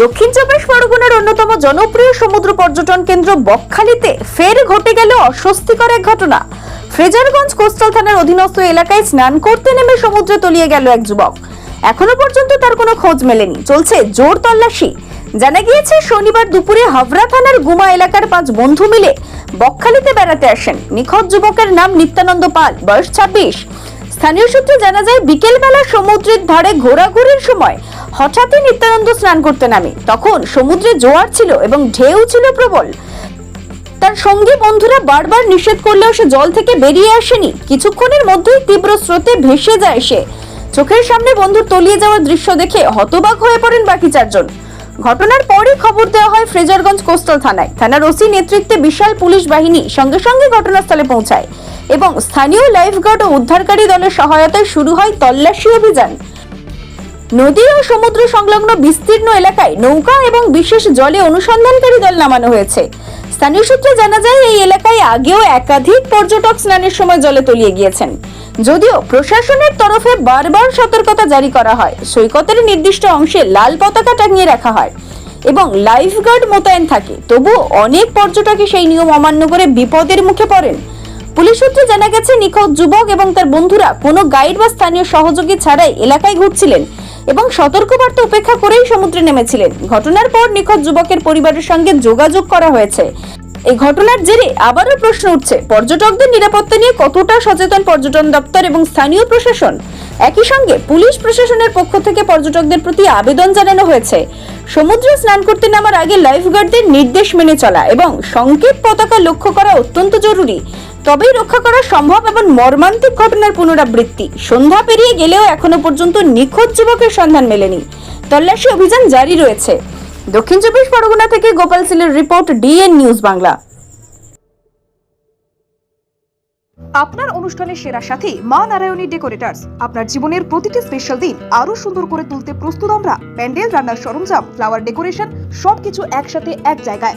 দক্ষিণ চব্বিশ পরগনার অন্যতম জনপ্রিয় সমুদ্র পর্যটন কেন্দ্র বকখালিতে ফের ঘটে গেল অস্বস্তিকর এক ঘটনা। ফ্রেজারগঞ্জ কোস্টাল থানার অধীনস্থ এলাকায় স্নান করতে নেমে সমুদ্রে তলিয়ে গেল এক যুবক। এখনও পর্যন্ত তার কোনো খোঁজ মেলেনি। চলছে জোর তল্লাশি। জানা গিয়েছে, শনিবার দুপুরে হাবড়া থানার গুমা এলাকার পাঁচ বন্ধু মিলে বকখালিতে বেড়াতে আসেন। নিখোঁজ যুবকের নাম নিত্যানন্দ পাল, বয়স ছাব্বিশ। স্থানীয় সূত্রে জানা যায়, বিকেলবেলা সমুদ্রের ধারে ঘোরাঘুরির সময় হঠাৎই নিত্যানন্দ স্নান করতে নামে। তখন সমুদ্রে জোয়ার ছিল এবং ঢেউ ছিল প্রবল। তার সঙ্গী বন্ধুরা বারবার নিষেধ করলেও সে জল থেকে বেরিয়ে আসেনি। কিছুক্ষণের মধ্যেই তীব্র স্রোতে ভেসে যায় সে। চোখের সামনে বন্ধুর তলিয়ে যাওয়ার দৃশ্য দেখে হতবাক হয়ে পড়েন বাকি চারজন। ঘটনার পরই খবর দেওয়া হয় ফ্রেজারগঞ্জ কোস্টাল থানায়। থানার ওসি নেতৃত্বে বিশাল পুলিশ বাহিনী সঙ্গে সঙ্গে ঘটনাস্থলে পৌঁছায় এবং স্থানীয় লাইফগার্ড ও উদ্ধারকারী দলের সহায়তায় শুরু হয় তল্লাশি অভিযান। নদী ও সমুদ্র সংলগ্ন বিস্তীর্ণ এলাকায় নৌকা এবং বিশেষ জলে অনুসন্ধানকারী দল নামানো হয়েছে। স্থানীয় সূত্রে জানা যায়, এই এলাকায় আগেও একাধিক পর্যটক স্নানের সময় জলে তলিয়ে গিয়েছেন। যদিও প্রশাসনের তরফে বারবার সতর্কতা জারি করা হয়। সৈকতের নির্দিষ্ট অংশে লাল পতাকা টাঙিয়ে রাখা হয় এবং লাইফগার্ড মোতায়েন থাকে। তবুও অনেক পর্যটকই সেই নিয়ম অমান্য করে বিপদের মুখে পড়েন। পুলিশ সূত্রে জানা গেছে, নিখোঁজ যুবক এবং তার বন্ধুরা কোনো গাইড বা স্থানীয় সহযোগী ছাড়াই এলাকায় ঘুরছিলেন। এবং সতর্কবার্তা উপেক্ষা করেই সমুদ্রে নেমেছিলেন। ঘটনার পর নিখোঁজ যুবকের পরিবারের সঙ্গে যোগাযোগ করা হয়েছে। এই ঘটনার জেরে আবারও প্রশ্ন উঠছে, পর্যটকদের নিরাপত্তা নিয়ে কতটা সচেতন পর্যটন দপ্তর এবং স্থানীয় প্রশাসন? একই সঙ্গে পুলিশ প্রশাসনের পক্ষ থেকে পর্যটকদের প্রতি আবেদন জানানো হয়েছে। সমুদ্রে স্নান করতে নামার আগে লাইফগার্ডদের নির্দেশ মেনে চলা এবং সংকেত পতাকা লক্ষ্য করা অত্যন্ত জরুরি। তবেই রক্ষা করা সম্ভব এবং মর্মান্তিক ঘটনার পুনরাবৃত্তি। সন্ধ্যা পেরিয়ে গেলেও এখনও পর্যন্ত নিখোঁজ যুবকের সন্ধান মেলেনি। তল্লাশি অভিযান জারি রয়েছে। দক্ষিণ চব্বিশ পরগনা থেকে গোপাল সিলের রিপোর্ট, ডিএন নিউজ বাংলা। আপনার অনুষ্ঠানের সেরা সাথী মা নারায়ণী ডেকোরেটার্স। আপনার জীবনের প্রতিটি স্পেশাল দিন আরও সুন্দর করে তুলতে প্রস্তুত আমরা। প্যান্ডেল, রান্নার সরঞ্জাম ফ্লাওয়ার ডেকোরেশন সবকিছু একসাথে এক জায়গায়।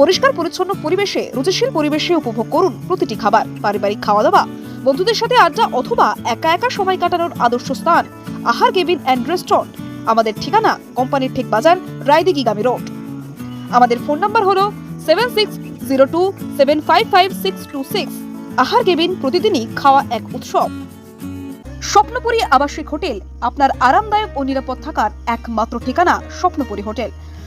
পরিষ্কার পরিচ্ছন্ন পরিবেশে, রুচিশীল পরিবেশে উপভোগ করুন প্রতিটি খাবার, পারিবারিক খাওয়া দাওয়া বন্ধুদের সাথে আড্ডা অথবা একা একা সময় কাটানোর আদর্শ স্থান, আহার কেবিন অ্যান্ড রেস্টুরেন্ট, আমাদের ঠিকানা কোম্পানির ঠিক বাজার রায়দিঘি গামী রোড। আমাদের ফোন নাম্বার হলো seven six zero two seven five five six two six. Ahar cabin প্রতিদিনই খাওয়া এক উৎসব। স্বপ্নপুরী আবাসিক হোটেল, আপনার আরামদায়ক ও নিরাপদ থাকার একমাত্র ঠিকানা স্বপ্নপুরী হোটেল।